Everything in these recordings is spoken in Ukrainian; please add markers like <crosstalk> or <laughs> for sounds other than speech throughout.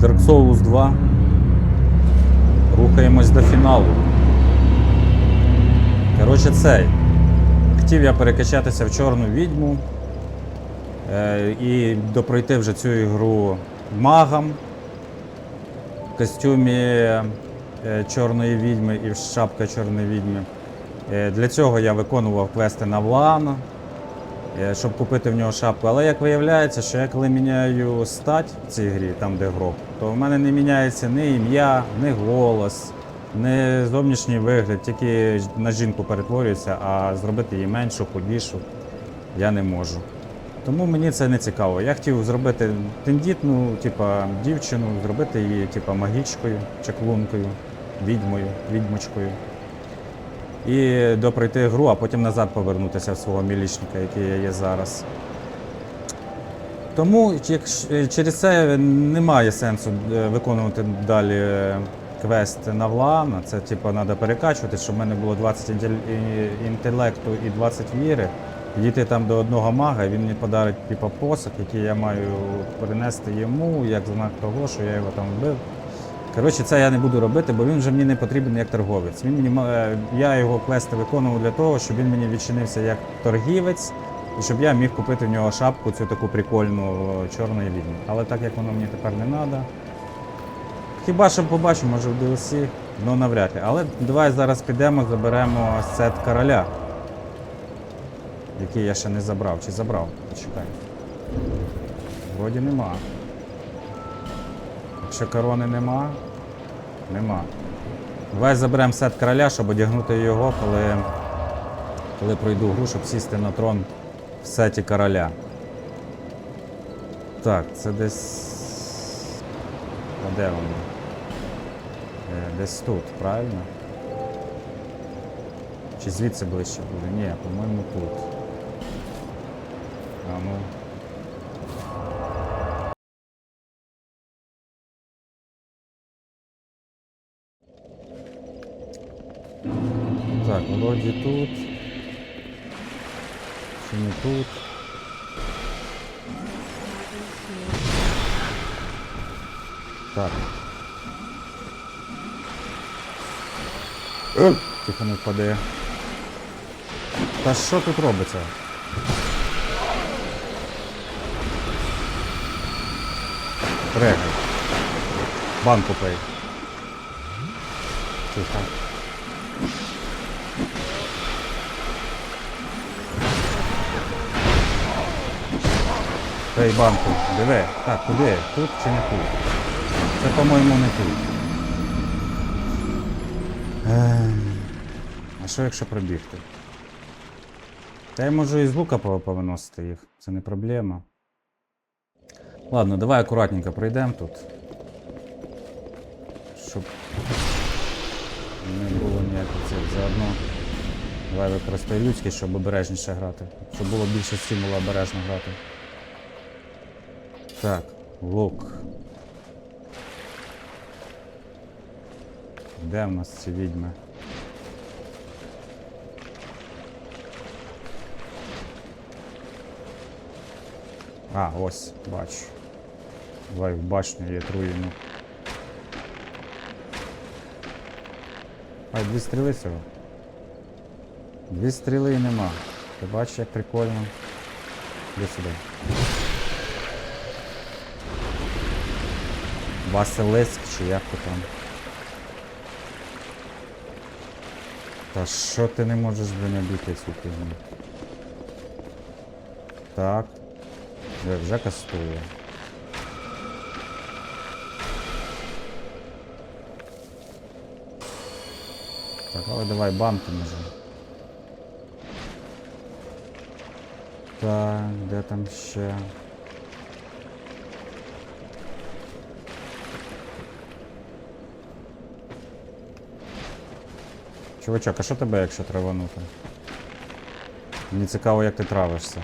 Dark Souls 2. Рухаємось до фіналу. Коротше, цей. Хотів я перекачатися в чорну відьму е, і допройти вже цю ігру магом в костюмі е, чорної відьми і в шапка чорної відьми. Е, Для цього я виконував квести на Влана, щоб купити в нього шапку. Але як виявляється, що я коли міняю стать в цій грі, там де гроб, то в мене не міняється ні ім'я, ні голос, ні зовнішній вигляд, тільки на жінку перетворюється, а зробити її меншу, худішу я не можу. Тому мені це не цікаво. Я хотів зробити тендітну, типа дівчину, зробити її типа магічкою, чаклункою, відьмою, відьмочкою. І допройти гру, а потім назад повернутися в свого мілічника, який я є зараз. Тому е, через це немає сенсу е, виконувати далі е, квест на Влаана. Це типу треба перекачувати, щоб в мене було 20 інтелекту і 20 віри. Дійти там до одного мага, він мені подарить типу, посох, який я маю принести йому, як знак того, що я його там вбив. Коротше, це я не буду робити, бо він вже мені не потрібен як торговець. Він мені, я його квести виконував для того, щоб він мені відчинився як торгівець, і щоб я міг купити в нього шапку, цю таку прикольну е, чорної відьми. Але так як воно мені тепер не треба. Хіба що побачимо, може в DLC, ну навряд ли. Але давай зараз підемо, заберемо сет короля, який я ще не забрав. Чи забрав? Почекай. Вроді нема. Якщо корони нема, нема. Давай заберемо сет короля, щоб одягнути його, коли, коли пройду гру, щоб сісти на трон в сеті короля. Так, це десь. А де воно? Е, Десь тут, правильно? Чи звідси ближче буде? Ні, по-моєму тут. А ну. Тут. Чи не тут? Так. Тихо не впаде. Та що тут робиться? Регай. Банку пей. Тихо. Пей банку. Диви. Так, куди? Тут чи не тут? Це, по-моєму, не тут. Ем, А що якщо пробігти? Та я можу із лука повиносити їх, це не проблема. Ладно, давай акуратненько пройдемо тут. Щоб не було ніяких цих заодно. Давай використай людський, щоб обережніше грати. Щоб було більше стимулу обережно грати. Так, лук. Де в нас ці відьми? А, ось, бачу. Давай в башню є труїну. Ай, дві стріли цього. Дві стріли і нема. Ти бачиш, як прикольно. Іди сюди. Василиск чи як то там. Та що ти не можеш блін, обійти цю фігню? Так. Вже, вже кастує. Так, але давай банки може. Так, де там ще? Чувачок, а що тебе, якщо траванути? Мені цікаво, як ти травишся.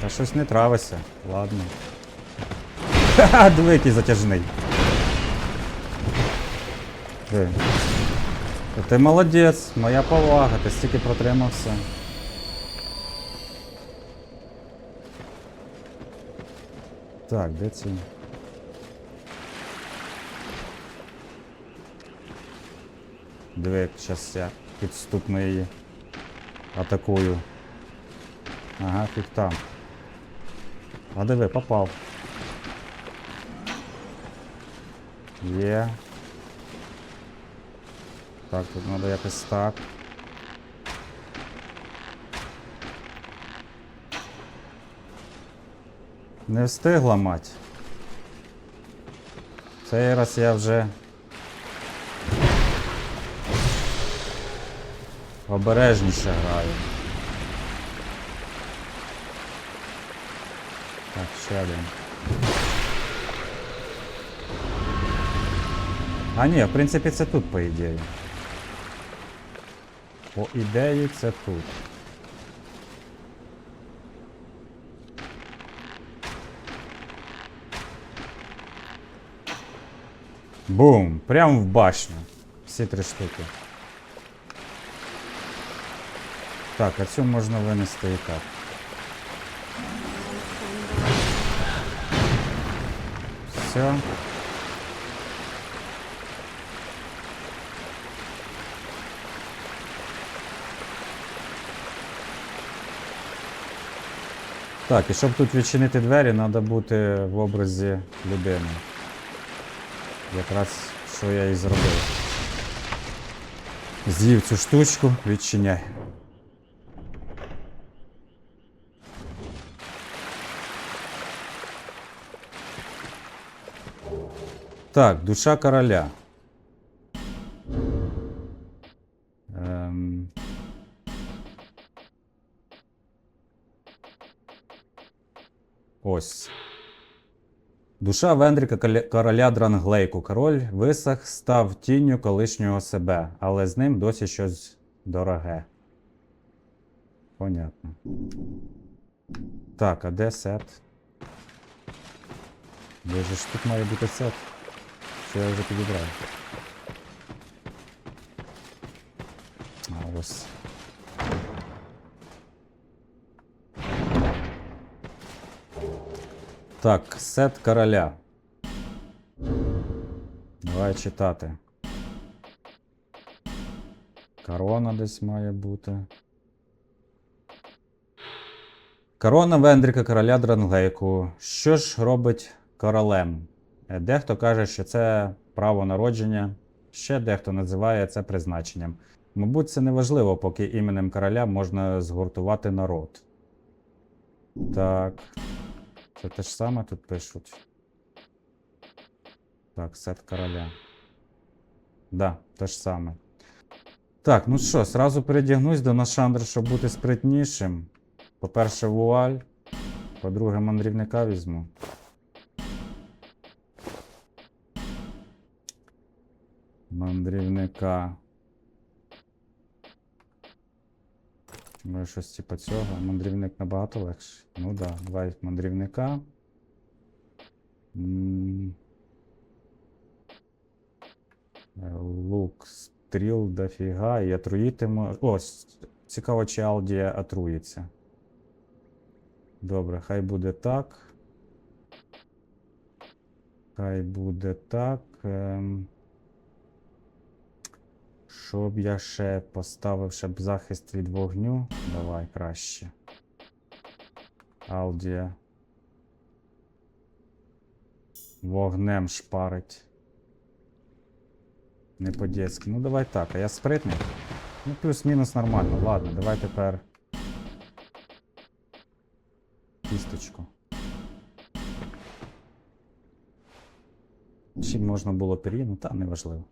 Та щось не травишся. Ладно. Ха-ха, диви, який затяжний. Ти. Ти молодець, моя повага, ти стільки протримався. Так, де ці? Диви, як зараз я підступно атакую. Ага, фіг там. А диви, попав. Є. Так, тут треба якось так. Не встигла мать. Цей раз я вже обережніше граю. Так, ще один. А ні, в принципі, це тут, по ідеї. По ідеї, це тут. Бум! Прям в башню. Всі три штуки. Так, а цю можна винести і так. Все. Так, і щоб тут відчинити двері, треба бути в образі людини. Якраз що я і зробив. З'їв цю штучку, відчиняй. Так, душа короля. Ем... Ось. Душа Вендріка короля Дранглейку. Король висах став тінню колишнього себе, але з ним досі щось дороге. Понятно. Так, а де сет? Де ж тут має бути сет? Що я вже підібрав? А ось. Так, сет короля. Давай читати. Корона десь має бути. Корона Вендріка короля Дранглейку. Що ж робить королем? Е, Дехто каже, що це право народження, ще дехто називає це призначенням. Мабуть, це не важливо, поки іменем короля можна згуртувати народ. Так. Це те ж саме тут пишуть. Так, сет короля. Да, те ж саме. Так, ну що, сразу передягнусь до Нашандри, щоб бути спритнішим. По-перше, вуаль. По-друге, мандрівника візьму. Мандрівника. Ну, щось типу цього. Мандрівник набагато легше. Ну да, давай мандрівника. Лук, стріл дофіга, і отруїтиму. О, с- цікаво, чи Алдія отруїться. Добре, хай буде так. Хай буде так. Ем... Щоб я ще поставив щоб захист від вогню. Давай краще. Алдія. Вогнем шпарить. Не по-дєцьки. Ну давай так, а я спритний. Ну, плюс-мінус нормально. Ладно, давай тепер. Кісточку. Чим можна було періну, та неважливо.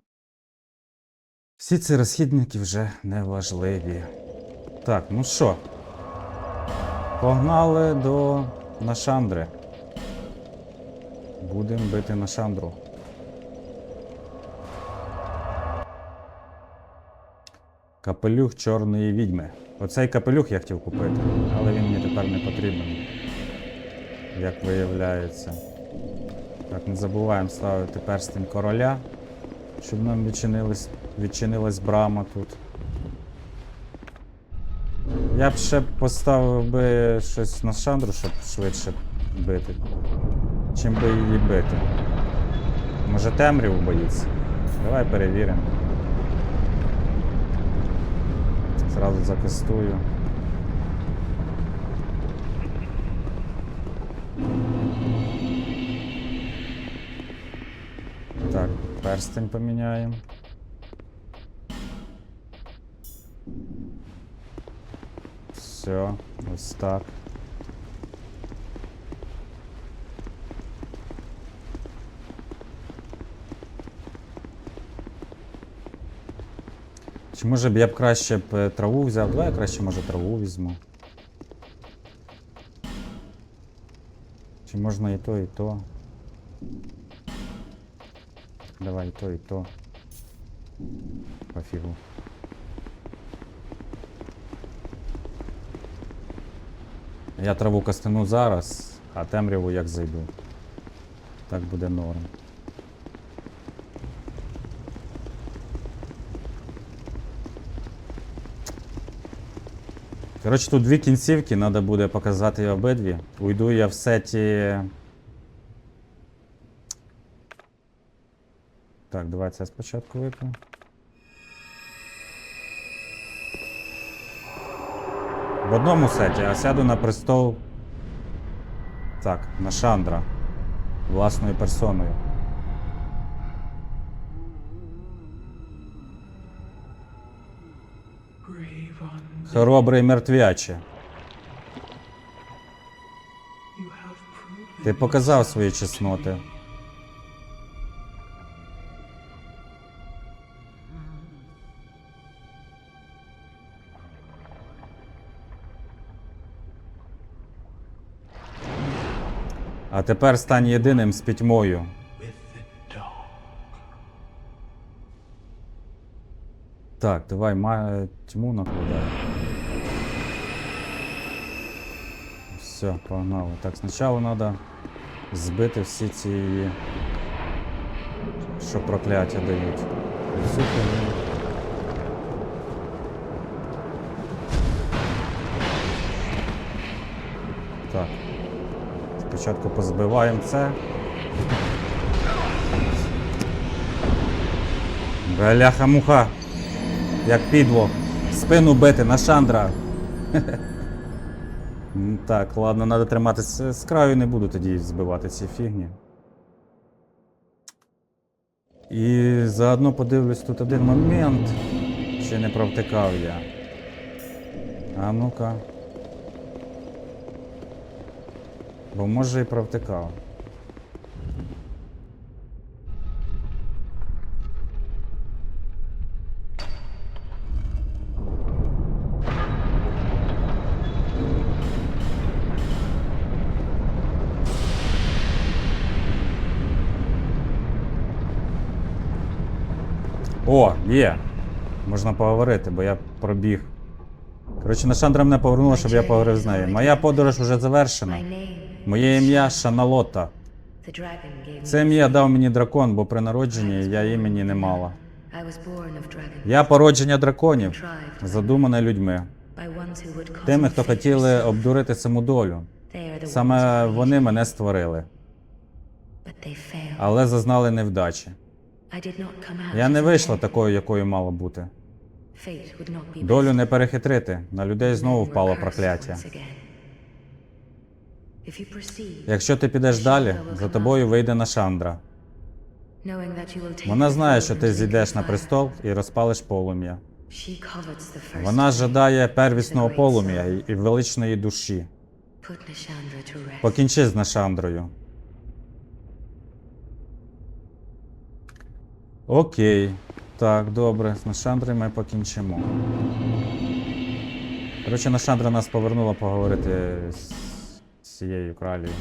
Всі ці розхідники вже не важливі. Так, ну що? Погнали до Нашандри. Будемо бити Нашандру. Капелюх чорної відьми. Оцей капелюх я хотів купити, але він мені тепер не потрібен. Як виявляється. Так, не забуваємо ставити перстень короля. Щоб нам відчинилась, відчинилась брама тут. Я б ще поставив би щось на шандру, щоб швидше бити. Чим би її бити. Може темряву боїться? Давай перевіримо. Зразу закастую. Перстень поміняємо. Все, ось так. Чи може б я б краще б е, траву взяв? Давай я краще може траву візьму. Чи можна і то, і то? Давай то, і то. Пофігу. Я траву кастану зараз, а темряву як зайду. Так буде норм. Коротше, тут дві кінцівки, треба буде показати обидві. Уйду я в сеті. Так, давай це спочатку вип'ю. В одному сеті, а сяду на престол. Так, на Шандра. Власною персоною. On мертвяче. Ти показав свої чесноти. А тепер стань єдиним з пітьмою. Так, давай ма... тьму накладай. Все, погнали. Так, спочатку треба збити всі ці. Що прокляття дають. Всю Спочатку позбиваємо це. Бляха-муха. Як підло. Спину бити на Шандра. <laughs> Так, ладно, треба триматися. З краю не буду тоді збивати ці фігні. І заодно подивлюсь тут один момент. Чи не провтикав я. А ну-ка. Бо може і провтикав. О, є. Можна поговорити, бо я пробіг. Коротше, Нашандра мене повернула, щоб я поговорив з нею. Моя подорож вже завершена. Моє ім'я Шаналота. Це ім'я дав мені дракон, бо при народженні я імені не мала. Я породження драконів, задумане людьми, тими, хто хотіли обдурити саму долю. Саме вони мене створили, але зазнали невдачі. Я не вийшла такою, якою мало бути. Долю не перехитрити. На людей знову впало прокляття. Якщо ти підеш далі, за тобою вийде Нашандра. Вона знає, що ти зійдеш на престол і розпалиш полум'я. Вона жадає первісного полум'я і величної душі. Покінчи з Нашандрою. Окей. Так, добре. З Нашандрою ми покінчимо. Коротше, Нашандра нас повернула поговорити з цією кралею.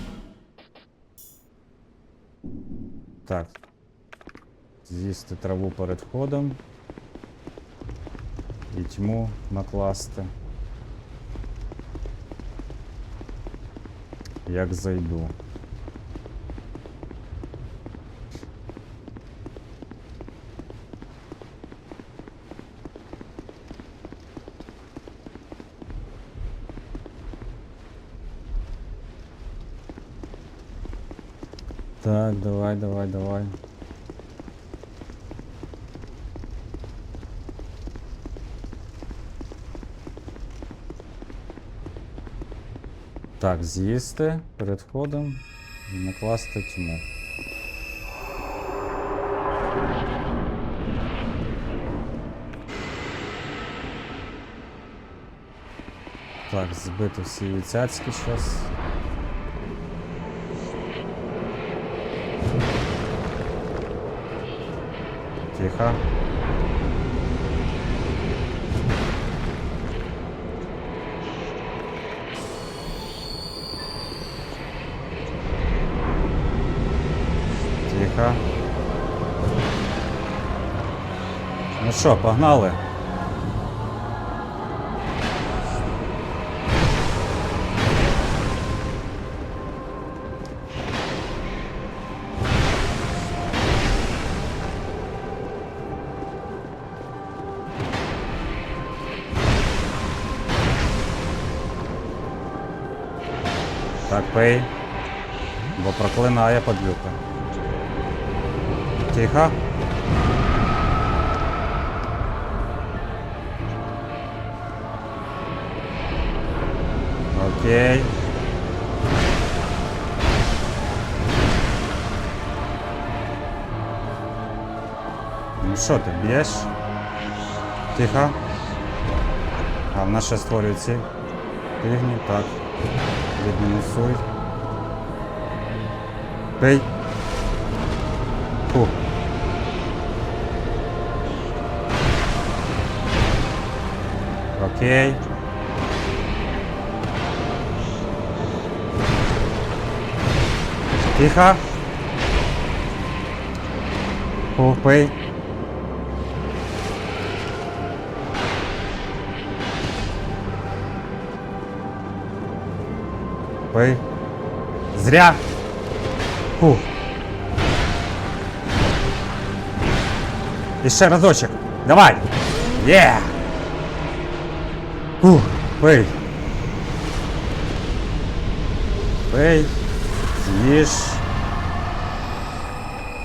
Так. З'їсти траву перед входом. І тьму накласти. Як зайду. Так, давай, давай, давай. Так, з'їсти перед входом і накласти тьму. Так, збити всі цяцьки щас. Тихо. Тихо. Ну що, погнали? Так, пий. Бо проклинає падлюка. Тихо. Окей. Ну що ти, б'єш? Тихо. А в нас ще створюють ці так. Відмінусуй. Пей. Фу. Окей. Тихо. Фу, пей. Пей. Зря. Фу. І ще разочок. Давай. Є. Фу. Пий. Пий. З'їж.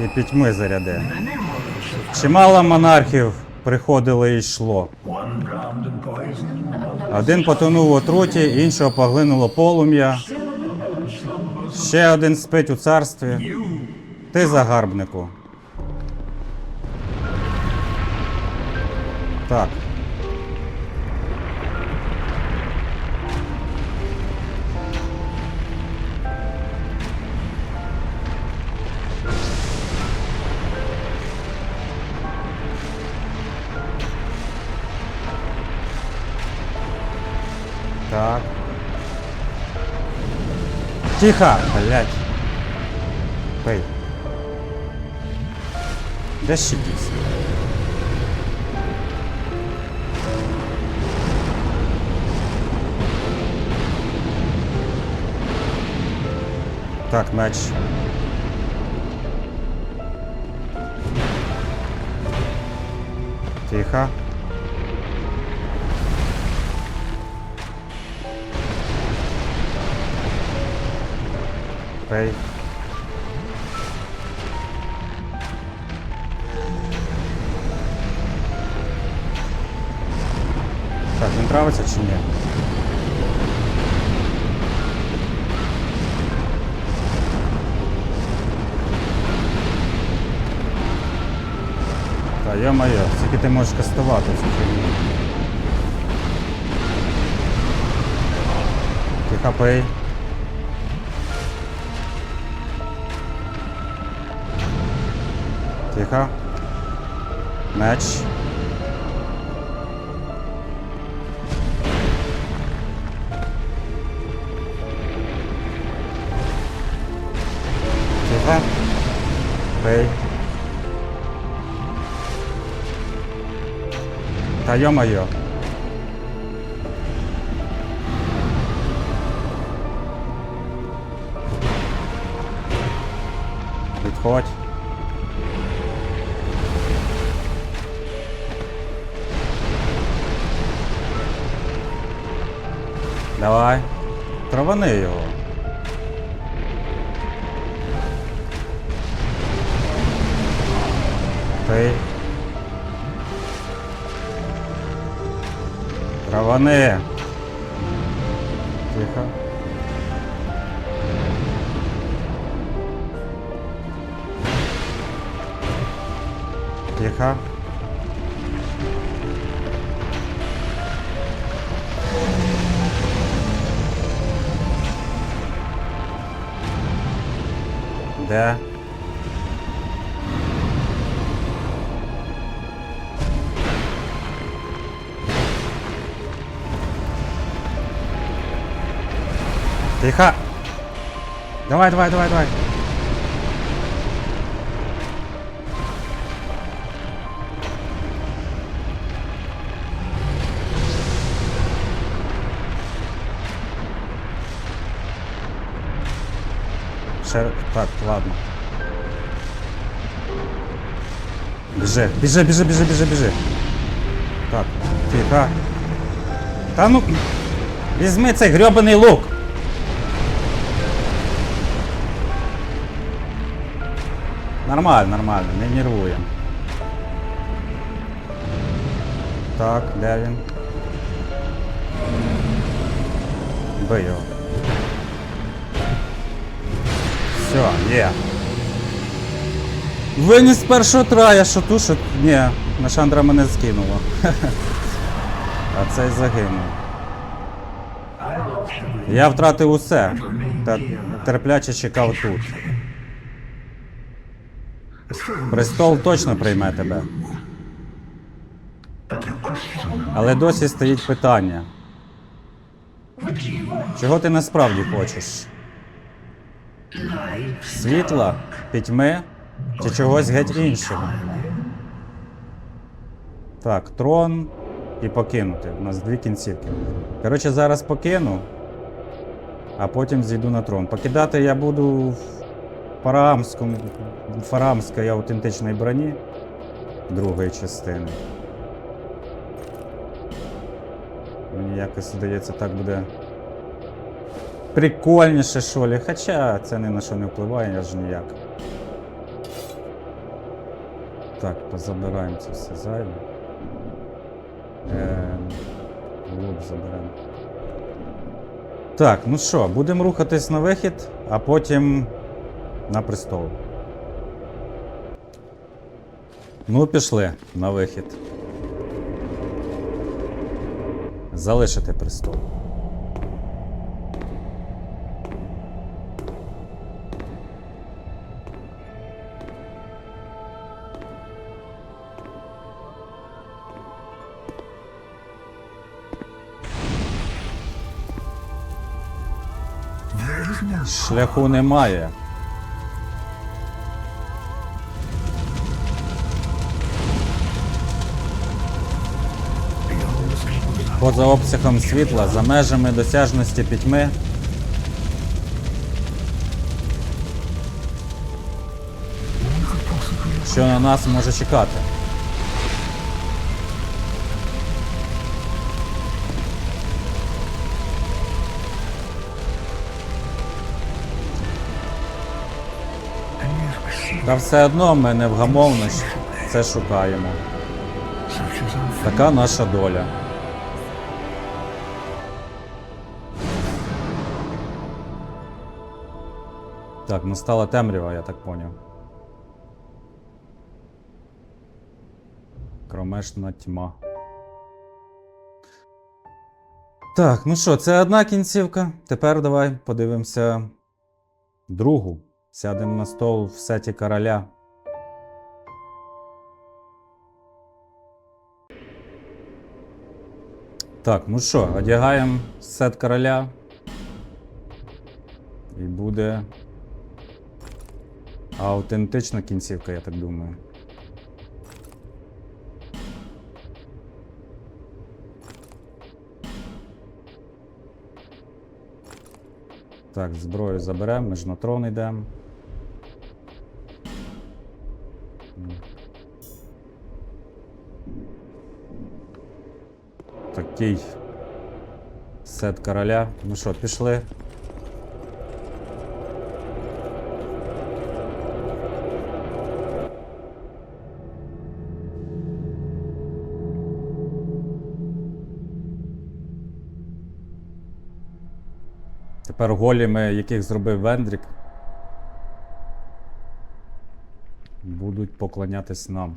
І пітьми заряди. Чимало монархів приходило і йшло. Один потонув у отруті, іншого поглинуло полум'я. Ще один спить у царстві. Ти загарбнику. Так. Тихо, блядь. Пей. Де ще дійсно? Так, меч. Тихо. Пей. Так, він травиться чи ні? Та йо-моє, скільки ти можеш кастувати цю фігню. Тихо пей. Тихо. Меч. Тихо. Пей. Та йо-моє. Відходь. Давай. Травани його. Ти. Травани. Тихо. Тихо. Де? Тихо. Давай, давай, давай, давай. Ще... Так, ладно. Біжи, біжи, біжи, біжи, біжи, біжи. Так, тихо. Та ну. Візьми цей грьобаний лук. Нормально, нормально, не нервуємо. Так, де він? Бий його. Все, є. Виніс першого трая, що ту, що... Ні, Нашандра мене скинуло. <laughs> а цей загинув. Я втратив усе. Та терпляче чекав тут. Престол точно прийме тебе. Але досі стоїть питання. Чого ти насправді хочеш? Світла, пітьми чи чогось геть іншого? Так, трон і покинути. У нас дві кінцівки. Коротше, зараз покину, а потім зійду на трон. Покидати я буду в фараамському, фараамській аутентичній броні другої частини. Мені якось здається, так буде прикольніше, що лі. Хоча це ні на що не впливає, аж ніяк. Так, позабираємо це все зайве. Е, заберемо. Так, ну що, будемо рухатись на вихід, а потім на престол. Ну, пішли на вихід. Залишити престол. Шляху немає. Поза обсягом світла, за межами досяжності пітьми. Що на нас може чекати? Та все одно ми невгамовно ж це шукаємо. Така наша доля. Так, настала темрява, я так поняв. Кромешна тьма. Так, ну що, це одна кінцівка. Тепер давай подивимося другу. Сядемо на стол в сеті короля. Так, ну що, одягаємо сет короля. І буде аутентична кінцівка, я так думаю. Так, зброю заберемо, ми ж на трон йдемо. такий сет короля. Ну що, пішли? Тепер голіми, яких зробив Вендрік, будуть поклонятись нам.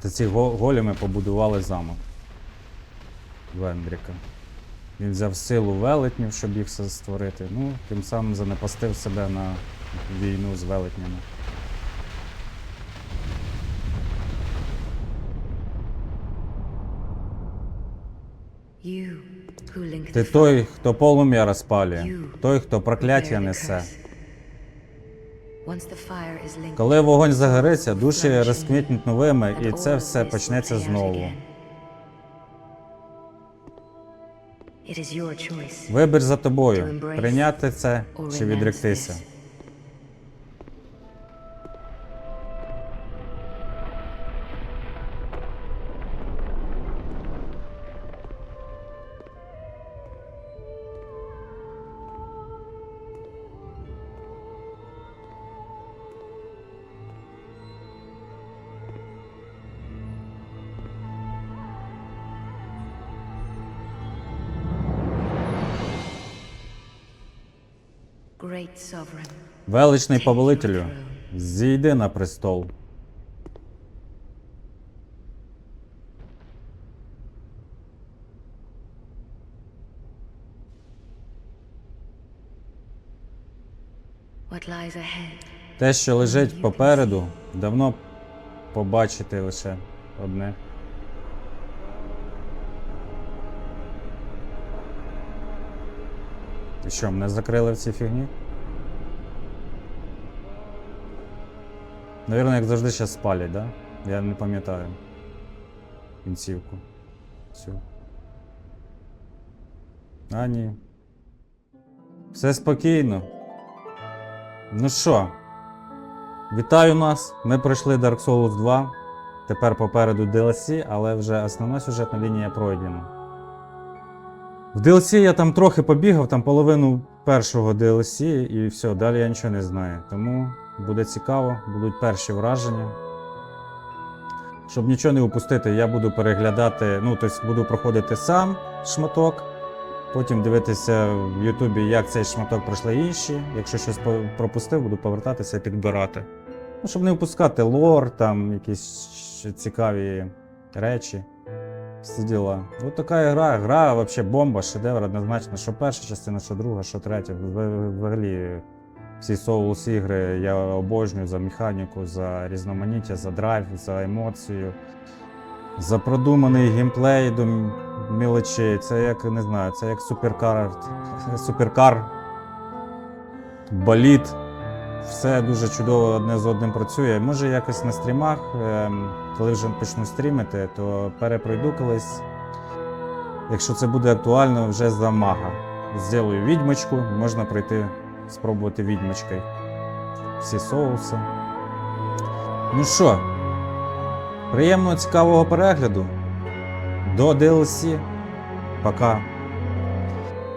Та ці голіми побудували замок. Вендріка. Він взяв силу велетнів, щоб їх все створити. Ну, тим самим занепастив себе на війну з велетнями. Ти той, хто полум'я розпалює, той, хто прокляття несе. Коли вогонь загориться, душі розквітнуть новими, і це все почнеться знову. Вибір за тобою, прийняти це чи відректися. Величний повелителю, зійди на престол. Те, що лежить попереду, давно побачити лише одне. І що, мене закрили в цій фігні? Навірно, як завжди зараз спалять, да? Я не пам'ятаю. Кінцівку. Всю. А, ні. Все спокійно. Ну що, вітаю нас. Ми пройшли Dark Souls 2. Тепер попереду DLC, але вже основна сюжетна лінія пройдена. В DLC я там трохи побігав, там половину першого DLC, і все, далі я нічого не знаю. Тому буде цікаво, будуть перші враження. Щоб нічого не упустити, я буду переглядати, ну, тобто буду проходити сам шматок, потім дивитися в Ютубі, як цей шматок пройшли інші. Якщо щось пропустив, буду повертатися і підбирати. Ну, щоб не впускати лор, там якісь цікаві речі. Всі діла. Ось така гра. Гра взагалі бомба, шедевр однозначно. Що перша частина, що друга, що третя. Взагалі всі Souls ігри я обожнюю за механіку, за різноманіття, за драйв, за емоцію, за продуманий геймплей до мілочей. Це як не знаю, це як суперкар, суперкар, боліт. Все дуже чудово одне з одним працює. Може, якось на стрімах, ем, коли вже почну стрімити, то перепройду колись. Якщо це буде актуально, вже за мага. Зроблю відьмочку, можна пройти, спробувати відьмочкою. Всі соуси. Ну що, приємного цікавого перегляду. До DLC. Пока.